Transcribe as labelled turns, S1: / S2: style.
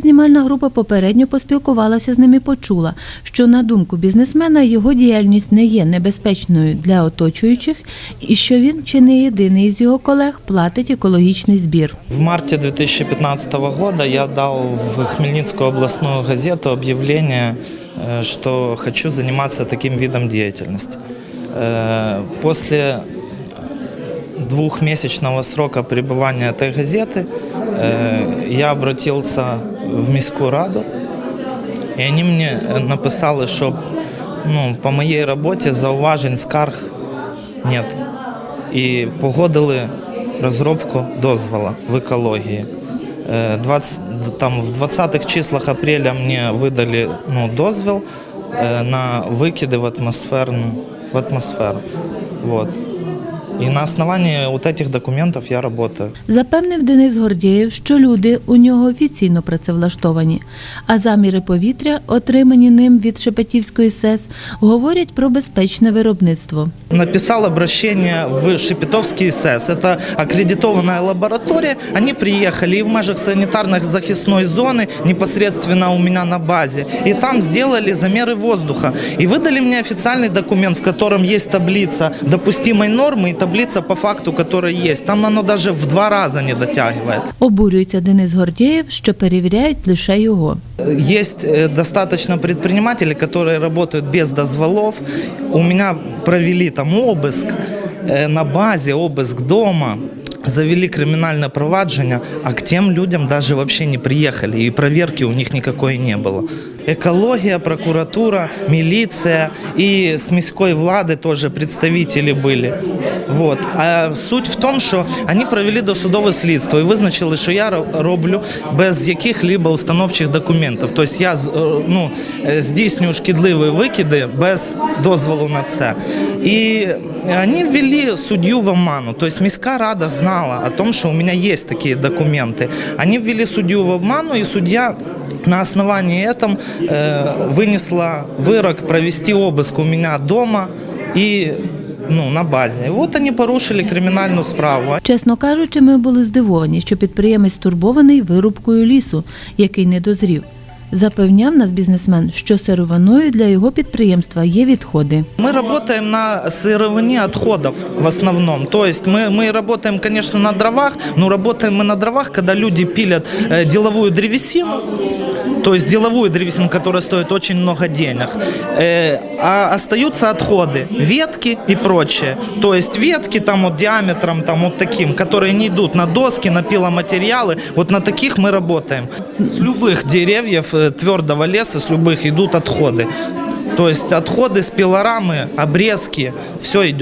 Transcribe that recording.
S1: Знімальна група попередньо поспілкувалася з ним і почула, що на думку бізнесмена його діяльність не є небезпечною для оточуючих і що він чи не єдиний із його колег платить екологічний збір.
S2: В марте 2015 года я дал в Хмельницкую областную газету объявление, э, что хочу заниматься таким видом деятельности. Э, После двухмесячного срока пребывания этой газеты э, я обратился в Міську раду, і вони мені написали, що ну, по моїй роботі зауважень, скарг нет. І погодили розробку дозвола в екології. Е, 20, там, в 20-х числах апреля мені видали ну, дозвіл е, на викиди в атмосферну в атмосферу. Вот. І на основании вот этих документов я работаю.
S1: Запевнив Денис Гордєєв, що люди у нього офіційно працевлаштовані, а заміри повітря, отримані ним від Шепетівської СЕС, говорять про безпечне виробництво.
S2: Написал обращение в Шепетовский СЭС. Это аккредитованная лаборатория. Они приехали и в межах санитарных захисной зоны непосредственно у меня на базе. И там сделали замеры воздуха. И выдали мне официальный документ, в котором есть таблица допустимой нормы и таблица по факту, которая есть. Там оно даже в два раза не дотягивает.
S1: Обурюється Денис Гордєєв, що перевіряють лише його.
S2: Есть э, достаточно предпринимателей, которые работают без дозволов. У меня провели там обыск э, на базе, обыск дома. Завели криминальное провадження, а к тем людям даже вообще не приехали, и проверки у них никакой не было. Экология, прокуратура, милиция и с міської влади тоже представители были. Вот. А суть в тому, що вони провели досудове слідство і визначили, що я роблю без яких-либо установчих документів. Тобто я з- е, ну, е, здійснюю шкідливі викиди без дозволу на це. І вони ввели суддю в оману. Тобто міська рада знала о том, що у мене є такі документи. Вони ввели суддю в обману, і суддя на основании этом э, вынесла вырок провести обыск у меня дома и ну, на базі. От вони порушили кримінальну справу.
S1: Чесно кажучи, ми були здивовані, що підприємець турбований вирубкою лісу, який не дозрів. Запевняв нас бізнесмен, що сировиною для його підприємства є відходи.
S2: Мы работаем на сыровине отходов в основном. То есть мы, мы работаем, конечно, на дровах, но работаем мы на дровах, когда люди пилят э, деловую древесину, то есть деловую древесину, которая стоит очень много денег, э, а остаются отходы, ветки и прочее. То есть ветки там вот диаметром там вот таким, которые не идут на доски, на пиломатериалы, вот на таких мы работаем. С любых деревьев э, твердого леса, с любых идут отходы. То есть отходы с пилорамы, обрезки, все идет.